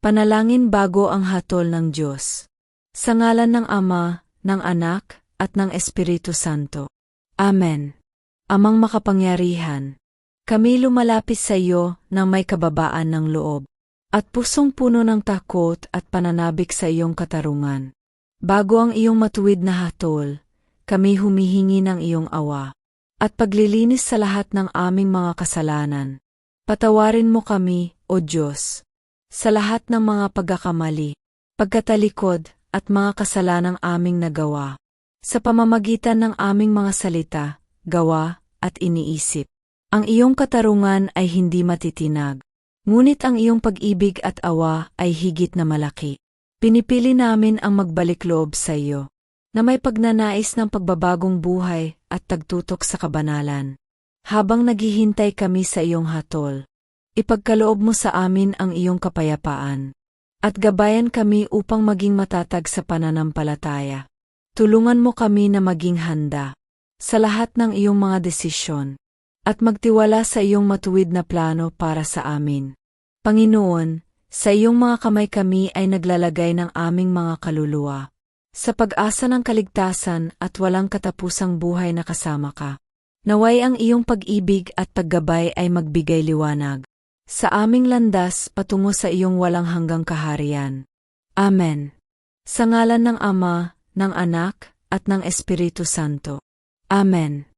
Panalangin bago ang hatol ng Diyos. Sa ngalan ng Ama, ng Anak, at ng Espiritu Santo. Amen. Amang makapangyarihan, kami lumalapit sa iyo ng may kababaan ng loob, at pusong puno ng takot at pananabik sa iyong katarungan. Bago ang iyong matuwid na hatol, kami humihingi ng iyong awa, at paglilinis sa lahat ng aming mga kasalanan. Patawarin mo kami, O Diyos, sa lahat ng mga pagkakamali, pagkatalikod, at mga kasalanang aming nagawa, sa pamamagitan ng aming mga salita, gawa, at iniisip. Ang iyong katarungan ay hindi matitinag, ngunit ang iyong pag-ibig at awa ay higit na malaki. Pinipili namin ang magbalik loob sa iyo, na may pagnanais ng pagbabagong buhay at tagtutok sa kabanalan. Habang naghihintay kami sa iyong hatol, ipagkaloob mo sa amin ang iyong kapayapaan. At gabayan kami upang maging matatag sa pananampalataya. Tulungan mo kami na maging handa sa lahat ng iyong mga desisyon at magtiwala sa iyong matuwid na plano para sa amin. Panginoon, sa iyong mga kamay kami ay naglalagay ng aming mga kaluluwa. Sa pag-asa ng kaligtasan at walang katapusang buhay na kasama ka. Naway ang iyong pag-ibig at paggabay ay magbigay liwanag sa aming landas patungo sa iyong walang hanggang kaharian. Amen. Sa ngalan ng Ama, ng Anak, at ng Espiritu Santo. Amen.